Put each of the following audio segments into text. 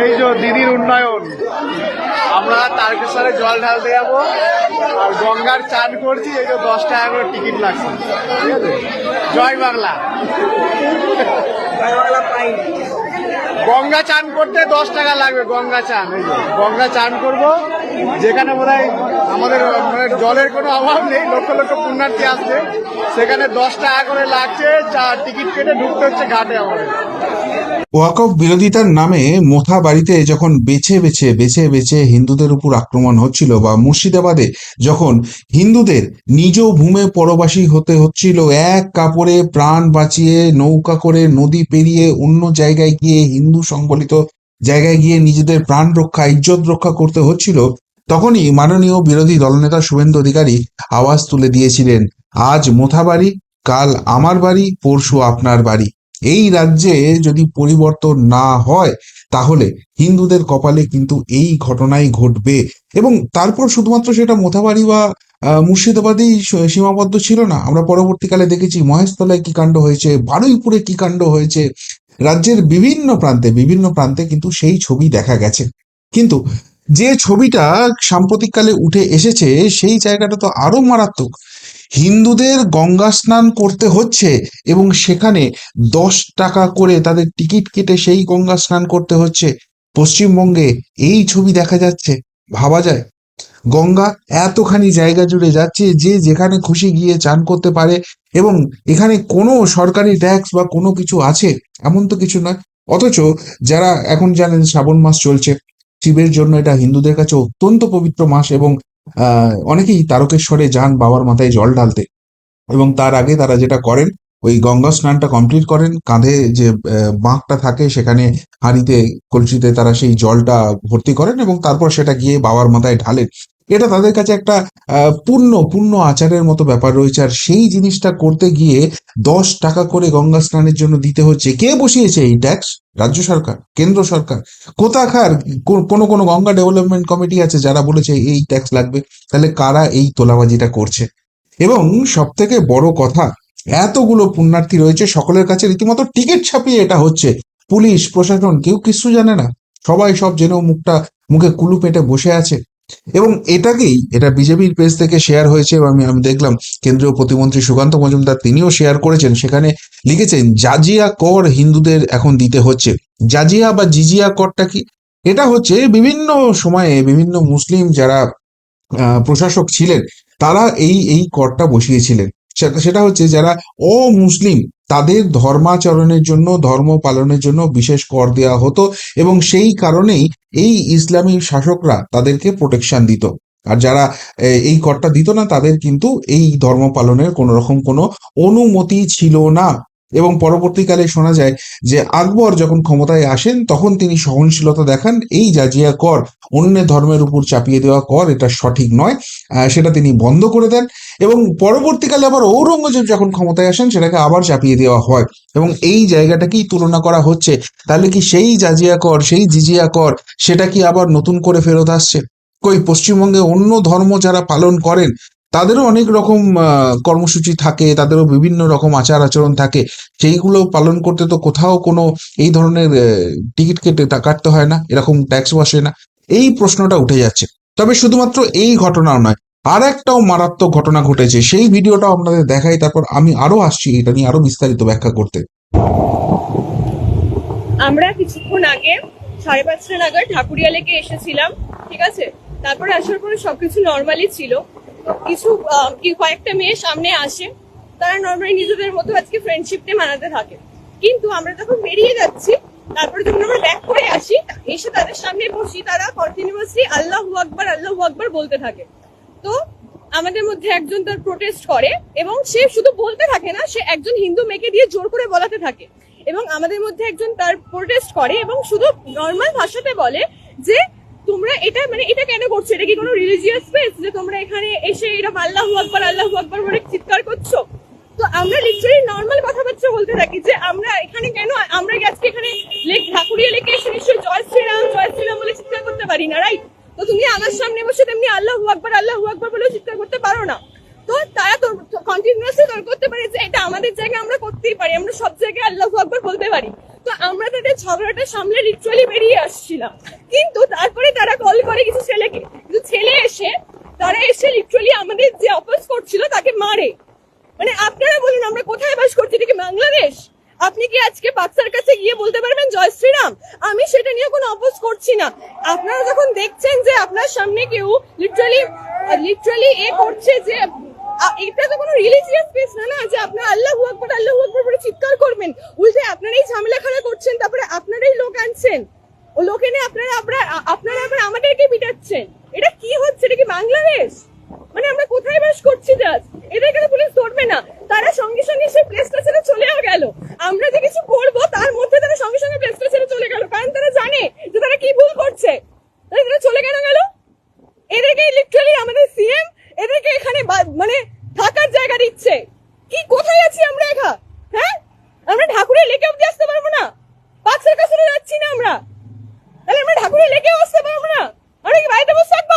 এই যে দিদির উন্নয়ন। আমরা তারকেশ্বরে জল ঢালতে যাব আর গঙ্গার চান করছি এই যে দশ টাকা করে টিকিট লাগছে। ঠিক আছে? জয় বাংলা। গঙ্গা চান করতে দশ টাকা লাগবে গঙ্গা চান এই যে। গঙ্গা চান করব যেখানে বোধ আমাদের মানে জলের কোনো অভাব নেই লক্ষ লক্ষ পুণ্যার্থী আসছে সেখানে দশ টাকা করে লাগছে চা টিকিট কেটে ঢুকতে হচ্ছে ঘাটে আমাদের। ওয়াকফ বিরোধিতার নামে মোথা বাড়িতে যখন বেছে বেছে বেছে বেছে হিন্দুদের উপর আক্রমণ হচ্ছিল বা মুর্শিদাবাদে যখন হিন্দুদের নিজ ভূমে পরবাসী হতে হচ্ছিল, এক কাপড়ে প্রাণ বাঁচিয়ে নৌকা করে নদী পেরিয়ে অন্য জায়গায় গিয়ে হিন্দু সংবলিত জায়গায় গিয়ে নিজেদের প্রাণ রক্ষা, ইজ্জত রক্ষা করতে হচ্ছিল, তখনই মাননীয় বিরোধী দলনেতা শুভেন্দু অধিকারী আওয়াজ তুলে দিয়েছিলেন, আজ মোথা বাড়ি, কাল আমার বাড়ি, পরশু আপনার বাড়ি। এই রাজ্যে যদি পরিবর্তন না হয়, তাহলে হিন্দুদের কপালে কিন্তু এই ঘটনাই ঘটবে। এবং তারপর শুধুমাত্র সেটা মোথাবাড়ি বা মুর্শিদাবাদেই সীমাবদ্ধ ছিল না। আমরা পরবর্তীকালে দেখেছি মহেশতলায় কি কাণ্ড হয়েছে, বারুইপুরে কি কাণ্ড হয়েছে। রাজ্যের বিভিন্ন প্রান্তে বিভিন্ন প্রান্তে কিন্তু সেই ছবি দেখা গেছে। কিন্তু যে ছবিটা সাম্প্রতিককালে উঠে এসেছে, সেই জায়গাটা তো আরও মারাত্মক। হিন্দুদের গঙ্গা স্নান করতে হচ্ছে এবং সেখানে দশ টাকা করে তাদের টিকিট কেটে সেই গঙ্গা স্নান করতে হচ্ছে। পশ্চিমবঙ্গে এই ছবি দেখা যাচ্ছে, ভাবা যায়। গঙ্গা এতখানি জায়গা জুড়ে যাচ্ছে যে যেখানে খুশি গিয়ে চান করতে পারে এবং এখানে কোনো সরকারি ট্যাক্স বা কোনো কিছু আছে, এমন তো কিছু নয়। অথচ যারা এখন জানেন শ্রাবণ মাস চলছে শিবের জন্য এটা হিন্দুদের কাছে অত্যন্ত পবিত্র মাস এবং অনেকেই তারকেশ্বরে যান বাবার মাথায় জল ঢালতে। এবং তার আগে তারা যেটা করেন, ওই গঙ্গা স্নানটা কমপ্লিট করেন, কাঁধে যে বাঁকটা থাকে সেখানে হাঁড়িতে, কলসিতে তারা সেই জলটা ভর্তি করেন এবং তারপর সেটা গিয়ে বাবার মাথায় ঢালেন। এটা তাদের কাছে একটা পূর্ণ পূর্ণ আচারের মতো ব্যাপার রয়েছে। আর সেই জিনিসটা করতে গিয়ে দশ টাকা করে গঙ্গা স্নানের জন্য দিতে হচ্ছে। কে বসিয়েছে এই ট্যাক্স? রাজ্য সরকার, কেন্দ্র সরকার। কোথাকার কোনো কোনো গঙ্গা ডেভেলপমেন্ট কমিটি আছে যারা বলেছে এই ট্যাক্স লাগবে? তাহলে কারা এই তোলাবাজিটা করছে? এবং সব থেকে বড় কথা, এতগুলো পুণ্যার্থী রয়েছে সকলের কাছে রীতিমতো টিকিট ছাপিয়ে এটা হচ্ছে। পুলিশ, প্রশাসন কেউ কিছু জানে না। সবাই সব জেনেও মুখটা, মুখে কুলু পেটে বসে আছে। এবং এটাকেই এটা বিজেপির পেজ থেকে শেয়ার হয়েছে এবং আমি আমি দেখলাম কেন্দ্রীয় প্রতিমন্ত্রী সুকান্ত মজুমদার তিনিও শেয়ার করেছেন। সেখানে লিখেছেন, জাজিয়া কর হিন্দুদের এখন দিতে হচ্ছে। জাজিয়া বা জিজিয়া করটা কি? এটা হচ্ছে বিভিন্ন সময়ে বিভিন্ন মুসলিম যারা প্রশাসক ছিলেন, তারা এই এই করটা বসিয়েছিলেন। সেটা হচ্ছে যারা অমুসলিম তাদের ধর্মাচরণের জন্য, ধর্ম পালনের জন্য বিশেষ কর দেওয়া হতো এবং সেই কারণেই এই ইসলামী শাসকরা তাদেরকে প্রোটেকশন দিত। আর যারা এই করটা দিত না, তাদের কিন্তু এই ধর্ম পালনের কোনো রকম কোনো অনুমতি ছিল না। এবং পরবর্তীকালে শোনা যায় যে আকবর যখন ক্ষমতায় আসেন, তখন তিনি সহনশীলতা দেখান, এই জাজিয়া কর অন্য ধর্মের উপর চাপিয়ে দেওয়া কর, এটা সঠিক নয়। সেটা তিনি বন্ধ করে দেন এবং পরবর্তীকালে আবার ঔরঙ্গজেব যখন ক্ষমতায় আসেন, সেটাকে আবার চাপিয়ে দেওয়া হয়। এবং এই জায়গাটাকেই তুলনা করা হচ্ছে। তাহলে কি সেই জাজিয়া কর, সেই জিজিয়া কর, সেটা কি আবার নতুন করে ফেরত আসছে? কই, পশ্চিমবঙ্গে অন্য ধর্ম যারা পালন করেন তাদেরও অনেক রকম কর্মসূচি থাকে, তাদেরও বিভিন্ন রকম আচার আচরণ থাকে। সেইগুলো পালন করতে তো কোথাও কোনো এই ধরনের টিকিট কেটে কাটতে হয় না, এরকম ট্যাক্স বসে না। এই প্রশ্নটা উঠে যাচ্ছে। তবে শুধুমাত্র এই ঘটনাও নয়, আর একটাও মারাত্মক ঘটনা ঘটেছে। সেই ভিডিওটাও আপনাদের দেখাই, তারপর আমি আরও আসছি, এটা নিয়ে আরও বিস্তারিত ব্যাখ্যা করতে। আমরা কিছুক্ষণ আগে সাড়ে পাঁচটা নাগাদ ঠাকুরিয়া লেকে এসেছিলাম, ঠিক আছে? তারপরে আসার পরে সবকিছু নর্মালি ছিল। কিছু কয়েকটা মেয়ে সামনে আসে, তারা নর্মালি নিজেদের মতো আজকে ফ্রেন্ডশিপ ফ্রেন্ডশিপটা মানাতে থাকে। কিন্তু আমরা যখন বেরিয়ে যাচ্ছি, তারপরে যখন আমরা ব্যাক করে আসি, এসে তাদের সামনে বসি, তারা কন্টিনিউয়াসলি আল্লাহ আকবার আল্লাহ আকবার বলতে থাকে। তো আমাদের মধ্যে একজন তার প্রোটেস্ট করে এবং সে শুধু বলতে থাকে না, সে একজন হিন্দু মেয়েকে দিয়ে জোর করে বলাতে থাকে। এবং আমাদের মধ্যে একজন তার প্রোটেস্ট করে এবং শুধু নর্মাল ভাষাতে বলে যে তোমরা এটা মানে এটা কেন করছ? এটা কি কোনো রিলিজিয়াস স্পেস যে তোমরা এখানে এসে এরকম আল্লাহ আকবার আল্লাহ আকবার বলে চিৎকার করছ? তো আমরা লিটারালি নর্মাল কথাবার্তা বলতে থাকি যে আমরা এখানে কেন, আমরা আজকে এখানে লেক ঠাকুরিয়া লেকে এসে নিশ্চয়ই জয় শ্রীরাম জয় শ্রীরাম বলে চিৎকার করতে পারি না রাইট তো তুমি আমার সামনে বসে তেমনি আল্লাহ আকবার আল্লাহ আকবার বলে চিৎকার করতে পারো না। তো তারা তো কন্টিনিউয়াসলি তর্ক করতে পারে যে এটা আমাদের জায়গায় আমরা করতেই পারি, আমরা সব জায়গায় আল্লাহ আকবার বলতে পারি। তো আমরা তাদের ঝগড়াটা সামলে লিটারালি বেরিয়ে আসছিলাম। কিন্তু তারপরে তারা কল করে কিছু ছেলেকে। কিছু ছেলে এসে, তারা এসে লিটারালি আমাদের যে অপোজ করছিল তাকে মারে। মানে আপনারা বলুন, আমরা কোথায় বাস করছি? এটা কি বাংলাদেশ? আপনি কি আজকে বাচ্চার কাছে গিয়ে বলতে পারবেন, জয় শ্রীরাম, আমি সেটা নিয়ে কোনো অপোজ করছি না। আপনারা যখন দেখছেন যে আপনার সামনে কেউ লিটারালি লিটারালি এ করছে যে এটা তো কোনো রিলিজিয়াস প্লেস না না, যে আপনার আল্লাহ আকবর আল্লাহ আকবর বলে চিৎকার করবেন। উল্টে আপনারাই ঝামেলা ঝামেলাখানা করছেন, তারপরে আপনারাই লোক আনছেন। ও লোক এনে আপনারা আপনারা আপনারা আবার আমাদেরকে মিটাচ্ছেন এটা কি হচ্ছে? এটা কি বাংলাদেশ? মানে আমরা কোথায় বাস করছি জাস্ট এদেরকে তো পুলিশ ধরবে না তারা সঙ্গে সঙ্গে সেই প্লেসটা ছেড়ে চলেও গেল আমরা যে কিছু করব তার মধ্যে তারা সঙ্গে সঙ্গে প্লেসটা ছেড়ে চলে গেল কারণ তারা জানে যে তারা কি ভুল করছে তাহলে তারা চলে কেন গেল এদেরকে লিটারালি আমাদের সিএম এদেরকে এখানে বা- মানে থাকার জায়গা দিচ্ছে কি কোথায় আছি আমরা এখা হ্যাঁ আমরা ঠাকুরের লেকে অব্দি আসতে পারব না পাঁচের কাছে তো যাচ্ছি না আমরা তাহলে আমরা ঠাকুরের লেকেও আসতে পারব না আমরা কি বাড়িতে বসে থাকব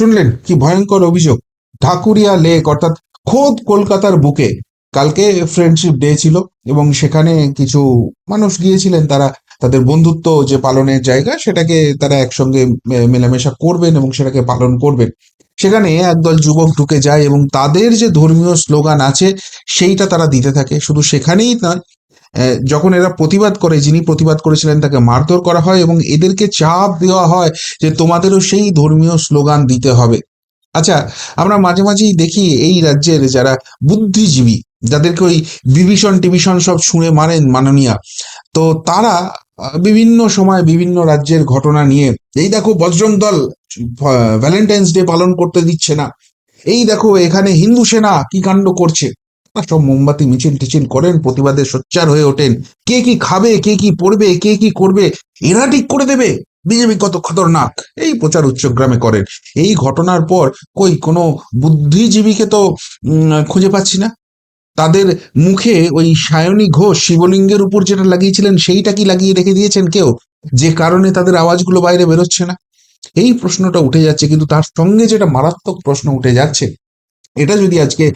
শুনলেন কি ভয়ঙ্কর অভিযোগ? ঢাকুরিয়া লেক, অর্থাৎ খোদ কলকাতার বুকে। কালকে ফ্রেন্ডশিপ ডে ছিল এবং সেখানে কিছু মানুষ গিয়েছিলেন তারা। তাদের বন্ধুত্ব যে পালনের জায়গা, সেটাকে তারা একসঙ্গে মেলামেশা করবেন এবং সেটাকে পালন করবেন। সেখানে একদল যুবক ঢুকে যায় এবং তাদের যে ধর্মীয় স্লোগান আছে, সেইটা তারা দিতে থাকে। শুধু সেখানেই নয় যখন এরা প্রতিবাদ করে, যিনি প্রতিবাদ করেছিলেন তাকে মারধর করা হয় এবং এদেরকে চাপ দেওয়া হয় যে তোমাদেরও সেই ধর্মীয় স্লোগান দিতে হবে। আচ্ছা আমরা মাঝে মাঝেই দেখি এই রাজ্যের যারা বুদ্ধিজীবী, যাদেরকে ওই বিভীষণ টিভিশন সব শুনে মারেন মাননীয়া, তো তারা বিভিন্ন সময় বিভিন্ন রাজ্যের ঘটনা নিয়ে, এই দেখো বজরং দল ভ্যালেন্টাইন্স ডে পালন করতে দিচ্ছে না। এই দেখো এখানে হিন্দু সেনা কি কাণ্ড করছে। সব মোমবাতি মিছিল টিছিল করেন, প্রতিবাদে সোচ্চার হয়ে ওঠেন। কে কি খাবে, কে কি পড়বে, কে কি করবে, এরা ঠিক করে দেবে? বিজেপি কত খতরনাক? এই প্রচার উচ্চগ্রামে করেন। এই ঘটনার পর কই কোনো বুদ্ধিজীবীকে তো খুঁজে পাচ্ছি না। তাদের মুখে ওই সায়নী ঘোষ শিবলিঙ্গের উপর যেটা লাগিয়েছিলেন, সেইটা কি লাগিয়ে রেখে দিয়েছেন কেউ? যে কারণে তাদের আওয়াজগুলো বাইরে বেরোচ্ছে না? এই প্রশ্নটা উঠে যাচ্ছে, কিন্তু তার সঙ্গে যেটা মারাত্মক প্রশ্ন উঠে যাচ্ছে, এটা যদি আজকে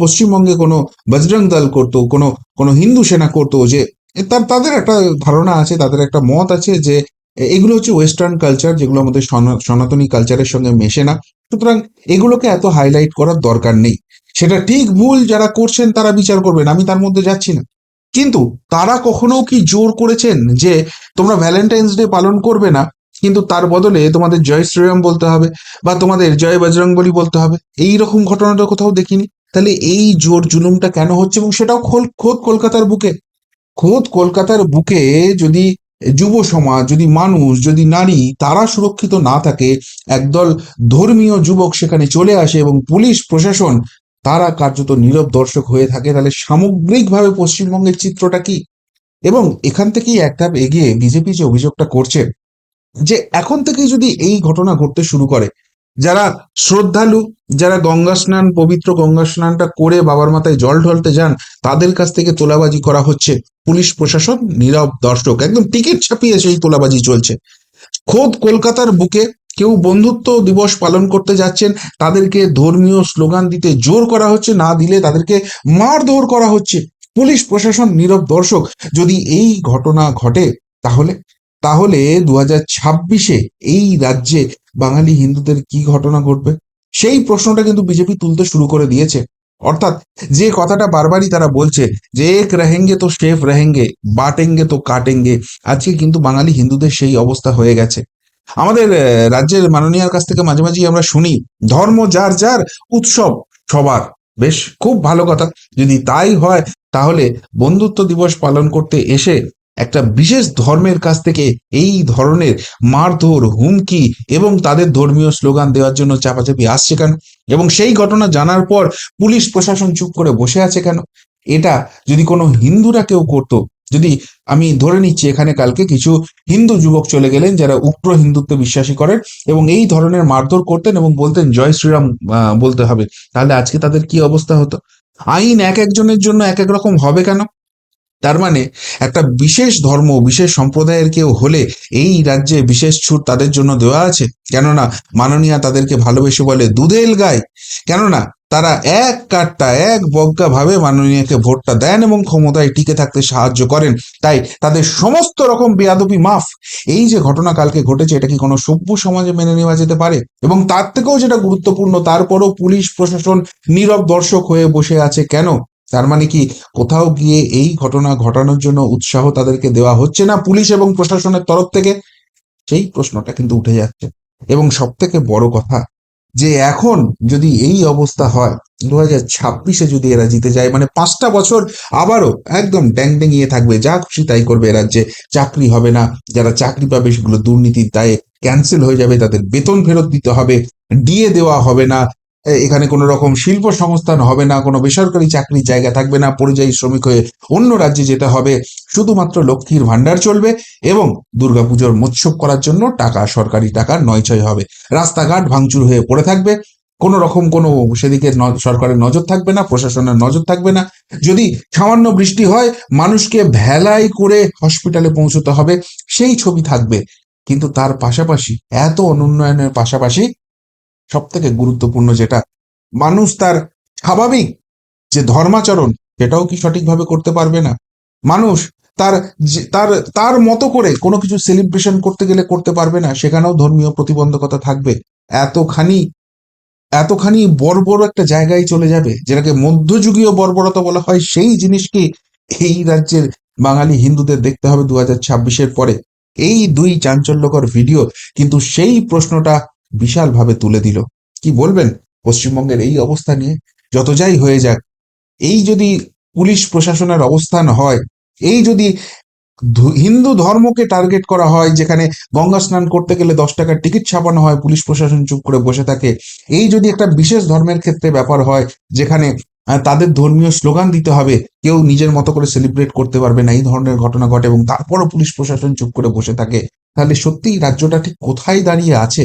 পশ্চিমবঙ্গে কোনো বজরং দল করতো, কোনো কোনো হিন্দু সেনা করতো যে তার, তাদের একটা ধারণা আছে, তাদের একটা মত আছে যে এগুলো হচ্ছে ওয়েস্টার্ন কালচার যেগুলো আমাদের সনা- সনাতনী কালচারের সঙ্গে মেশে না। সুতরাং এগুলোকে এত হাইলাইট করার দরকার নেই। সেটা ঠিক ভুল যারা করছেন, তারা বিচার করবেন, আমি তার মধ্যে যাচ্ছি না। কিন্তু তারা কখনো কি জোর করেছেন যে, তোমরা ভ্যালেন্টাইন্স ডে পালন করবে না, কিন্তু তার বদলে তোমাদের জয় শ্রীরাম বলতে হবে, বা তোমাদের জয় বজরংবলী বলতে হবে? এই রকম ঘটনাটা কোথাও দেখিনি। তাহলে এই জোর জুলুমটা কেন হচ্ছে এবং সেটাও খোল- খোদ কলকাতার বুকে। খোদ কলকাতার বুকে যদি যুব সমাজ, যদি মানুষ, যদি নারী তারা সুরক্ষিত না থাকে, একদল ধর্মীয় যুবক সেখানে চলে আসে এবং পুলিশ, প্রশাসন তারা কার্যত নীরব দর্শক হয়ে থাকে, তাহলে সামগ্রিকভাবে পশ্চিমবঙ্গের চিত্রটা কি? এবং এখান থেকেই একটা এগিয়ে বিজেপি যে অভিযোগটা করছে, যে এখন থেকেই যদি এই ঘটনা ঘটতে শুরু করে, যারা শ্রদ্ধালু যারা গঙ্গা স্নান, পবিত্র গঙ্গা স্নানটা করে বাবার মাথায় জল ঢলতে যান, তাদের কাছ থেকে তোলাবাজি করা হচ্ছে। পুলিশ প্রশাসন, নীরব দর্শক, একদম টিকিট ছাপিয়ে সেই তোলাবাজি চলছে। খোদ কলকাতার বুকে কেউ বন্ধুত্ব দিবস পালন করতে যাচ্ছেন, তাদেরকে ধর্মীয় স্লোগান দিতে জোর করা হচ্ছে, না দিলে তাদেরকে মারধর করা হচ্ছে। পুলিশ প্রশাসন, নীরব দর্শক, যদি এই ঘটনা ঘটে, তাহলে তাহলে দু হাজার ছাব্বিশে এই রাজ্যে বাঙালি হিন্দুদের কি ঘটনা ঘটবে? সেই প্রশ্নটা কিন্তু বিজেপি তুলতে শুরু করে দিয়েছে। অর্থাৎ যে কথাটা বারবারই তারা বলছে যে এক রেহেঙ্গে তো শেফ রেহেঙ্গে, বাটেঙ্গে তো কাটেঙ্গে, আজকে কিন্তু বাঙালি হিন্দুদের সেই অবস্থা হয়ে গেছে। আমাদের রাজ্যের মাননীয়ার কাছ থেকে মাঝে মাঝেই আমরা শুনি, ধর্ম যার যার, উৎসব সবার। বেশ, খুব ভালো কথা। যদি তাই হয়, তাহলে বন্ধুত্ব দিবস পালন করতে এসে একটা বিশেষ ধর্মের কাছ থেকে এই ধরনের মারধর, হুমকি এবং তাদের ধর্মীয় স্লোগান দেওয়ার জন্য চাপাচাপি আসছে কেন? এবং সেই ঘটনা জানার পর পুলিশ, প্রশাসন চুপ করে বসে আছে কেন? এটা যদি কোনো হিন্দুরা কেউ করতো, যদি আমি ধরে নিচ্ছি এখানে কালকে কিছু হিন্দু যুবক চলে গেলেন যারা উগ্র হিন্দুত্বে বিশ্বাসী করেন এবং এই ধরনের মারধর করতেন এবং বলতেন, জয় শ্রীরাম বলতে হবে, তাহলে আজকে তাদের কি অবস্থা হতো? আইন এক একজনের জন্য এক এক রকম হবে কেন? তার মানে একটা বিশেষ ধর্ম, বিশেষ সম্প্রদায়ের কেউ হলে এই রাজ্যে বিশেষ ছুট তাদের জন্য দেওয়া আছে। কেননা মাননীয়া তাদেরকে ভালোবেসে বলে দুধেল গায় কেননা তারা এক কাটটা এক বজ্ঞা ভাবে মাননীয়কে ভোটটা দেন এবং ক্ষমতায় টিকে থাকতে সাহায্য করেন। তাই তাদের সমস্ত রকম বেয়াদবি মাফ। এই যে ঘটনা কালকে ঘটেছে, এটা কি কোনো সভ্য সমাজে মেনে নেওয়া যেতে পারে? এবং তার থেকেও যেটা গুরুত্বপূর্ণ, তারপরও পুলিশ প্রশাসন নীরব দর্শক হয়ে বসে আছে কেন? তার মানে কি কোথাও গিয়ে এই ঘটনা ঘটানোর জন্য উৎসাহ তাদেরকে দেওয়া হচ্ছে না পুলিশ এবং প্রশাসনের তরফ থেকে? সেই প্রশ্নটা কিন্তু উঠে যাচ্ছে। এবং সব থেকে বড় কথা যে এখন যদি এই অবস্থা হয় দু হাজার ছাব্বিশে যদি এরা জিতে যায় মানে পাঁচটা বছর আবারও একদম ড্যাং ড্যাঙিয়ে থাকবে, যা খুশি তাই করবে রাজ্যে চাকরি হবে না, যারা চাকরি পাবে সেগুলো দুর্নীতির দায়ে ক্যান্সেল হয়ে যাবে, তাদের বেতন ফেরত দিতে হবে ডিএ দেওয়া হবে না এখানে কোনো রকম শিল্প সংস্থান হবে না, কোনো বেসরকারি চাকরির জায়গা থাকবে না, পরিযায়ী শ্রমিক হয়ে অন্য রাজ্যে যেতে হবে। শুধুমাত্র লক্ষ্মীর ভান্ডার চলবে এবং দুর্গাপুজোর মোৎসব করার জন্য টাকা, সরকারি টাকা নয়ছয় হবে। রাস্তাঘাট ভাঙচুর হয়ে পড়ে থাকবে। কোনো রকম কোনো সেদিকে সরকারের নজর থাকবে না, প্রশাসনের নজর থাকবে না। যদি সামান্য বৃষ্টি হয়, মানুষকে ভেলাই করে হসপিটালে পৌঁছতে হবে, সেই ছবি থাকবে। কিন্তু তার পাশাপাশি, এত অনুন্নয়নের পাশাপাশি সব থেকে গুরুত্বপূর্ণ যেটা, মানুষ তার স্বাভাবিক যে ধর্মাচরণ, সেটাও কি সঠিকভাবে করতে পারবে না? মানুষ তার তার তার মতো করে কোনো কিছু সেলিব্রেশন করতে গেলে করতে পারবে না, সেখানেও ধর্মীয় প্রতিবন্ধকতা থাকবে। এতখানি এতখানি বর্বর একটা জায়গায় চলে যাবে, যেটাকে মধ্যযুগীয় বর্বরতা বলা হয়, সেই জিনিসকে এই রাজ্যের বাঙালি হিন্দুদের দেখতে হবে দু হাজার ছাব্বিশের পরে। এই দুই চাঞ্চল্যকর ভিডিও কিন্তু সেই প্রশ্নটা বিশালভাবে তুলে দিল। কি বলবেন? পশ্চিমবঙ্গের এই অবস্থা নিয়ে যত যাই হয়ে যাক, এই যদি পুলিশ প্রশাসনের অবস্থান হয়, এই যদি হিন্দু ধর্মকে টার্গেট করা হয়, যেখানে গঙ্গা স্নান করতে গেলে দশ টাকার টিকিট ছাপানো হয়, পুলিশ প্রশাসন চুপ করে বসে থাকে, এই যদি একটা বিশেষ ধর্মের ক্ষেত্রে ব্যাপার হয়, যেখানে তাদের ধর্মীয় স্লোগান দিতে হবে, কেউ নিজের মতো করে সেলিব্রেট করতে পারবে না, এই ধরনের ঘটনা ঘটে এবং তারপরও পুলিশ প্রশাসন চুপ করে বসে থাকে, তাহলে সত্যিই রাজ্যটা ঠিক কোথায় দাঁড়িয়ে আছে?